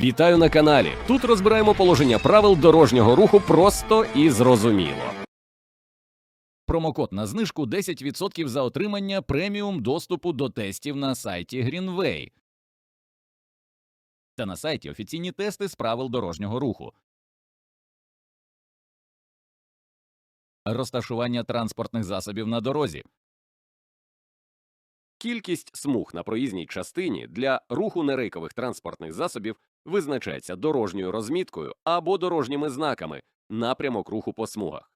Вітаю на каналі. Тут розбираємо положення правил дорожнього руху просто і зрозуміло. Промокод на знижку 10% за отримання преміум доступу до тестів на сайті Greenway та на сайті офіційні тести з правил дорожнього руху. Розташування транспортних засобів на дорозі. Кількість смуг на проїзній частині для руху нерейкових транспортних засобів визначається дорожньою розміткою або дорожніми знаками напрямок руху по смугах.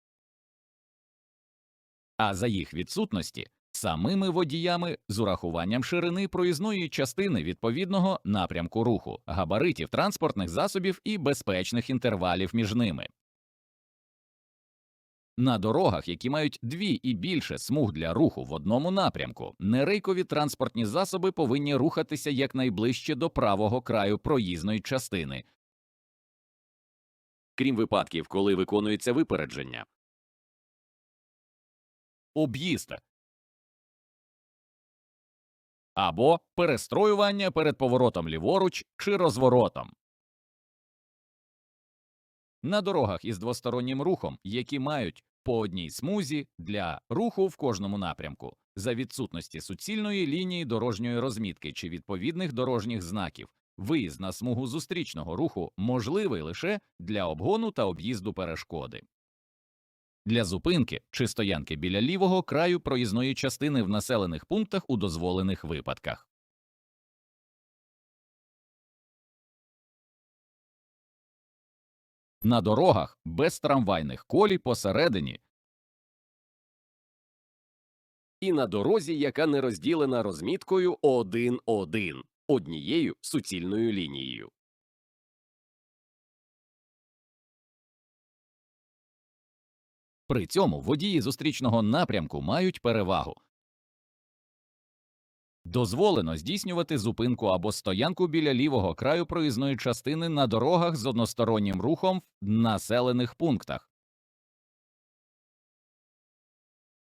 А за їх відсутності самими водіями з урахуванням ширини проїзної частини відповідного напрямку руху, габаритів транспортних засобів і безпечних інтервалів між ними. На дорогах, які мають дві і більше смуг для руху в одному напрямку, нерейкові транспортні засоби повинні рухатися якнайближче до правого краю проїзної частини, крім випадків, коли виконується випередження. Об'їзд або перестроювання перед поворотом ліворуч чи розворотом. На дорогах із двостороннім рухом, які мають по одній смузі для руху в кожному напрямку, за відсутності суцільної лінії дорожньої розмітки чи відповідних дорожніх знаків, виїзд на смугу зустрічного руху можливий лише для обгону та об'їзду перешкоди. Для зупинки чи стоянки біля лівого краю проїзної частини в населених пунктах у дозволених випадках. На дорогах без трамвайних колій посередині і на дорозі, яка не розділена розміткою 1-1 однією суцільною лінією. При цьому водії зустрічного напрямку мають перевагу. Дозволено здійснювати зупинку або стоянку біля лівого краю проїзної частини на дорогах з одностороннім рухом в населених пунктах.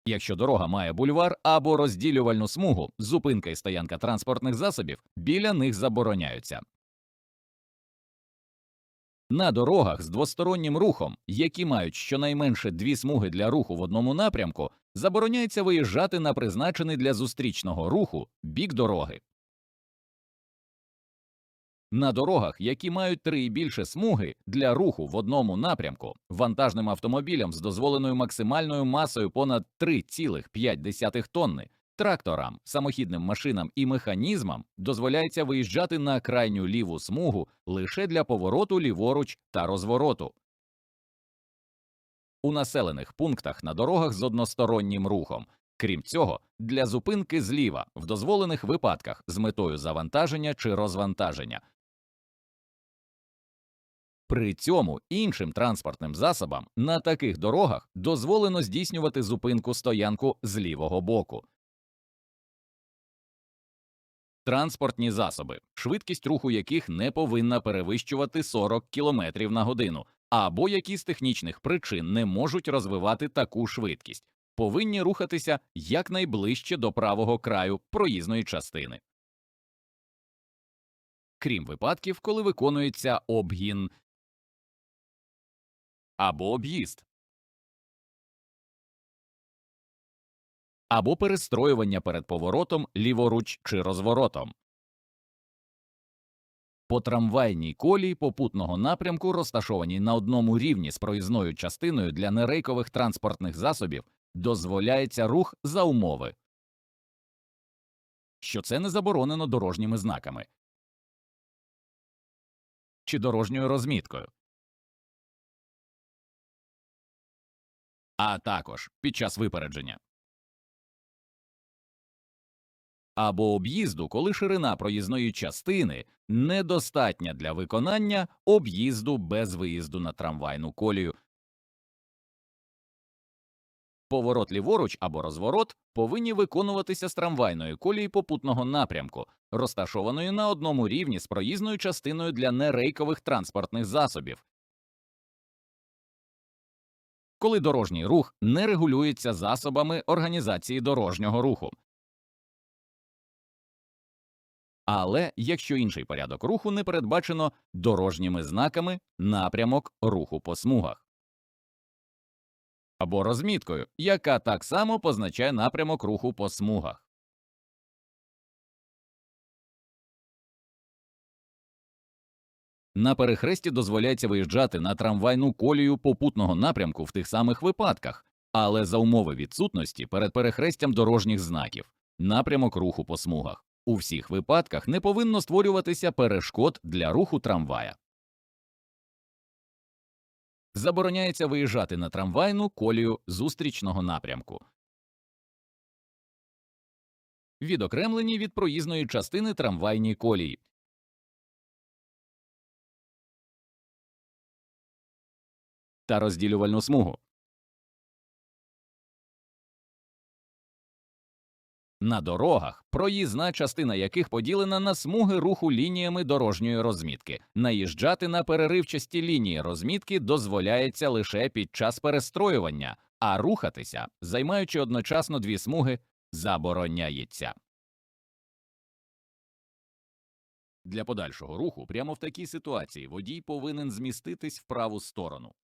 Якщо дорога має бульвар або розділювальну смугу, зупинка і стоянка транспортних засобів біля них забороняються. На дорогах з двостороннім рухом, які мають щонайменше дві смуги для руху в одному напрямку, забороняється виїжджати на призначений для зустрічного руху бік дороги. На дорогах, які мають три і більше смуги для руху в одному напрямку, вантажним автомобілям з дозволеною максимальною масою понад 3,5 тонни, тракторам, самохідним машинам і механізмам дозволяється виїжджати на крайню ліву смугу лише для повороту ліворуч та розвороту. У населених пунктах на дорогах з одностороннім рухом. Крім цього, для зупинки зліва в дозволених випадках з метою завантаження чи розвантаження. При цьому іншим транспортним засобам на таких дорогах дозволено здійснювати зупинку стоянку з лівого боку. Транспортні засоби, швидкість руху яких не повинна перевищувати 40 км на годину, або які з технічних причин не можуть розвивати таку швидкість, повинні рухатися якнайближче до правого краю проїзної частини. Крім випадків, коли виконується обгін або об'їзд, або перестроювання перед поворотом ліворуч чи розворотом. По трамвайній колії попутного напрямку, розташованій на одному рівні з проїзною частиною для нерейкових транспортних засобів, дозволяється рух за умови, що це не заборонено дорожніми знаками? Чи дорожньою розміткою, а також під час випередження або об'їзду, коли ширина проїзної частини недостатня для виконання об'їзду без виїзду на трамвайну колію. Поворот ліворуч або розворот повинні виконуватися з трамвайної колії попутного напрямку, розташованої на одному рівні з проїзною частиною для нерейкових транспортних засобів. Коли дорожній рух не регулюється засобами організації дорожнього руху, Але якщо інший порядок руху не передбачено дорожніми знаками напрямок руху по смугах або розміткою, яка так само позначає напрямок руху по смугах. На перехресті дозволяється виїжджати на трамвайну колію попутного напрямку в тих самих випадках, але за умови відсутності перед перехрестям дорожніх знаків напрямок руху по смугах. У всіх випадках не повинно створюватися перешкод для руху трамвая. Забороняється виїжджати на трамвайну колію зустрічного напрямку. Відокремлені від проїзної частини трамвайні колії. Та розділювальну смугу. На дорогах, проїзна частина яких поділена на смуги руху лініями дорожньої розмітки. Наїжджати на переривчасті лінії розмітки дозволяється лише під час перестроювання, а рухатися, займаючи одночасно дві смуги, забороняється. Для подальшого руху прямо в такій ситуації водій повинен зміститись в праву сторону.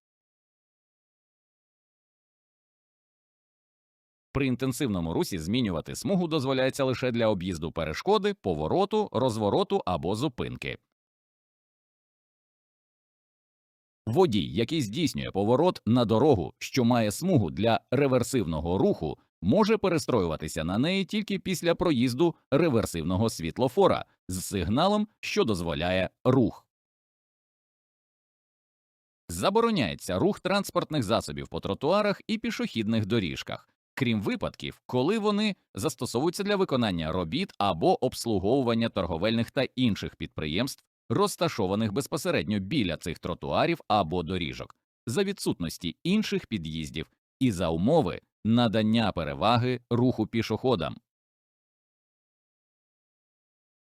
При інтенсивному русі змінювати смугу дозволяється лише для об'їзду перешкоди, повороту, розвороту або зупинки. Водій, який здійснює поворот на дорогу, що має смугу для реверсивного руху, може перестроюватися на неї тільки після проїзду реверсивного світлофора з сигналом, що дозволяє рух. Забороняється рух транспортних засобів по тротуарах і пішохідних доріжках крім випадків, коли вони застосовуються для виконання робіт або обслуговування торговельних та інших підприємств, розташованих безпосередньо біля цих тротуарів або доріжок, за відсутності інших під'їздів і за умови надання переваги руху пішоходам.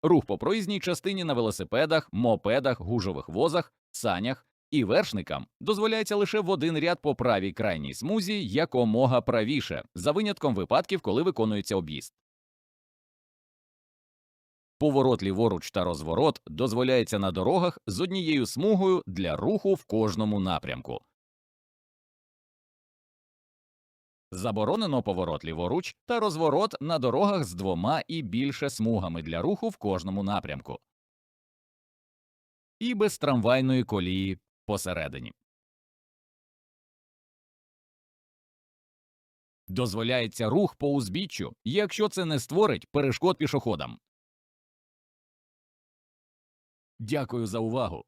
Рух по проїзній частині на велосипедах, мопедах, гужових возах, санях і вершникам дозволяється лише в один ряд по правій крайній смузі якомога правіше, за винятком випадків, коли виконується об'їзд. Поворот ліворуч та розворот дозволяється на дорогах з однією смугою для руху в кожному напрямку. Заборонено поворот ліворуч та розворот на дорогах з двома і більше смугами для руху в кожному напрямку. І без трамвайної колії посередині. Дозволяється рух по узбіччю, якщо це не створить перешкод пішоходам. Дякую за увагу.